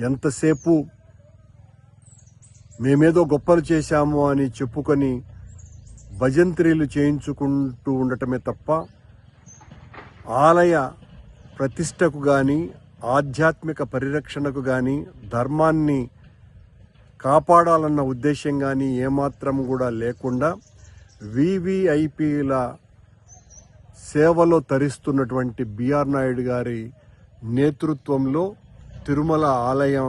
ఎంతసేపు మేమేదో గొప్పలు చేశాము అని చెప్పుకొని భజంత్రీలు చేయించుకుంటూ ఉండటమే తప్ప ఆలయ ప్రతిష్టకు కానీ ఆధ్యాత్మిక పరిరక్షణకు కానీ ధర్మాన్ని కాపాడాలన్న ఉద్దేశం కానీ ఏమాత్రం కూడా లేకుండా వివిఐపీల సేవలో తరిస్తున్నటువంటి బిఆర్ నాయుడు గారి నేతృత్వంలో తిరుమల ఆలయం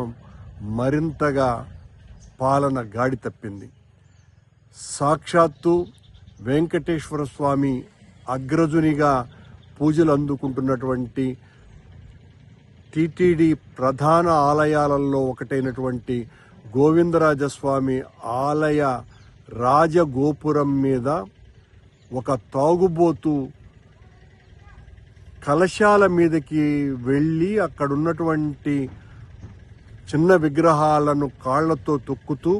మరింతగా పాలన గాడి తప్పింది. సాక్షాత్తు వెంకటేశ్వర స్వామి అగ్రజునిగా పూజలు అందుకుంటున్నటువంటి టిటిడి ప్రధాన ఆలయాలలో ఒకటైనటువంటి గోవిందరాజస్వామి ఆలయ రాజగోపురం మీద ఒక తాగుబోతు కలశాల మీదకి వెళ్ళి అక్కడ ఉన్నటువంటి చిన్న విగ్రహాలను కాళ్ళతో తొక్కుతూ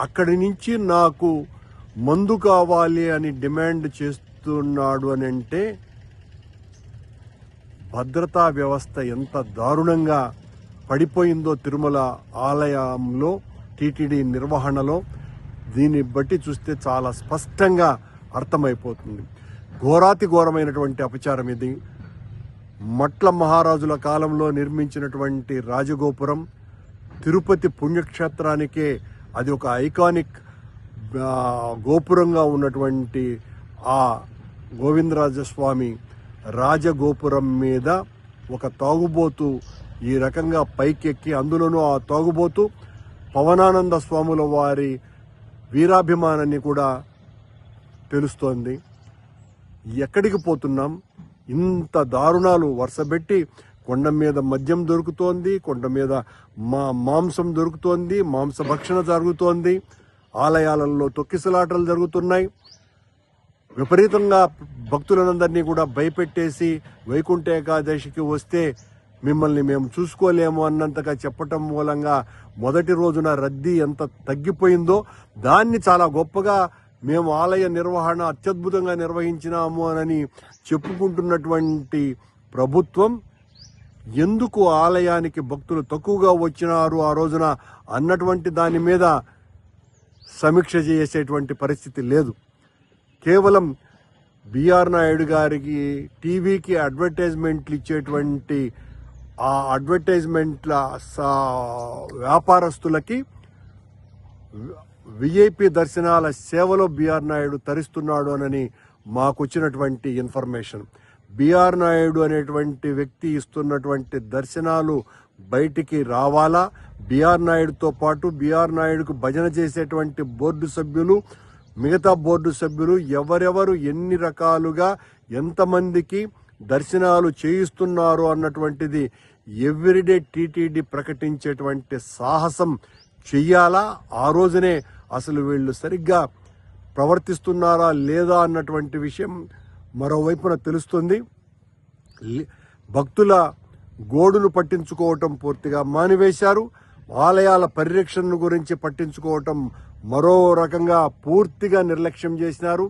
అక్కడి నుంచి నాకు మందు కావాలి అని డిమాండ్ చేస్తున్నాడు అని అంటే భద్రతా వ్యవస్థ ఎంత దారుణంగా పడిపోయిందో తిరుమల ఆలయంలో టీటీడీ నిర్వహణలో దీన్ని బట్టి చూస్తే చాలా స్పష్టంగా అర్థమైపోతుంది. ఘోరాతి ఘోరమైనటువంటి అపచారం ఇది. మట్ల మహారాజుల కాలంలో నిర్మించినటువంటి రాజగోపురం తిరుపతి పుణ్యక్షేత్రానికే అది ఒక ఐకానిక్ గోపురంగా ఉన్నటువంటి ఆ గోవిందరాజస్వామి రాజగోపురం మీద ఒక తాగుబోతు ఈ రకంగా పైకెక్కి అందులోనూ ఆ తాగుబోతు పవనానంద స్వాముల వారి వీరాభిమానాన్ని కూడా తెలుస్తోంది. ఎక్కడికి పోతున్నాం? ఇంత దారుణాలు వరుసబెట్టి కొండ మీద మద్యం దొరుకుతోంది కొండ మీద మా మాంసం దొరుకుతోంది మాంస భక్షణ జరుగుతోంది ఆలయాలలో తొక్కిసలాటలు జరుగుతున్నాయి. విపరీతంగా భక్తులందరినీ కూడా భయపెట్టేసి వైకుంఠ ఏకాదశికి వస్తే మిమ్మల్ని మేము చూసుకోలేము అన్నంతగా చెప్పటం మూలంగా మొదటి రోజున రద్దీ ఎంత తగ్గిపోయిందో దాన్ని చాలా గొప్పగా మేము ఆలయ నిర్వహణ అత్యద్భుతంగా నిర్వహించినాము అని చెప్పుకుంటున్నటువంటి ప్రభుత్వం ఎందుకు ఆలయానికి భక్తులు తక్కువగా వచ్చినారు ఆ రోజున అన్నటువంటి దాని మీద సమీక్ష చేసేటువంటి పరిస్థితి లేదు. కేవలం బిఆర్ నాయుడు గారికి టీవీకి అడ్వర్టైజ్మెంట్లు ఇచ్చేటువంటి ఆ అడ్వర్టైజ్మెంట్ల సా- వ్యాపారస్తులకి విఐపి దర్శనాల సేవలో బిఆర్ నాయుడు తరిస్తున్నాడు అనని మాకు వచ్చినటువంటి ఇన్ఫర్మేషన్ బిఆర్ నాయుడు అనేటువంటి వ్యక్తి ఇస్తున్నటువంటి దర్శనాలు బయటికి రావాలా? బిఆర్ నాయుడుతో పాటు బిఆర్ నాయుడుకు భజన చేసేటువంటి బోర్డు సభ్యులు మిగతా బోర్డు సభ్యులు ఎవరెవరు ఎన్ని రకాలుగా ఎంతమందికి దర్శనాలు చేయిస్తున్నారు అన్నటువంటిది ఎవ్రీడే టీటీడీ ప్రకటించేటువంటి సాహసం చెయ్యాలా? ఆ రోజునే అసలు వీళ్ళు సరిగ్గా ప్రవర్తిస్తున్నారా లేదా అన్నటువంటి విషయం మరోవైపున తెలుస్తుంది. భక్తుల గోడును పట్టించుకోవటం పూర్తిగా మానివేశారు. ఆలయాల పరిరక్షణను గురించి పట్టించుకోవటం మరో రకంగా పూర్తిగా నిర్లక్ష్యం చేసినారు.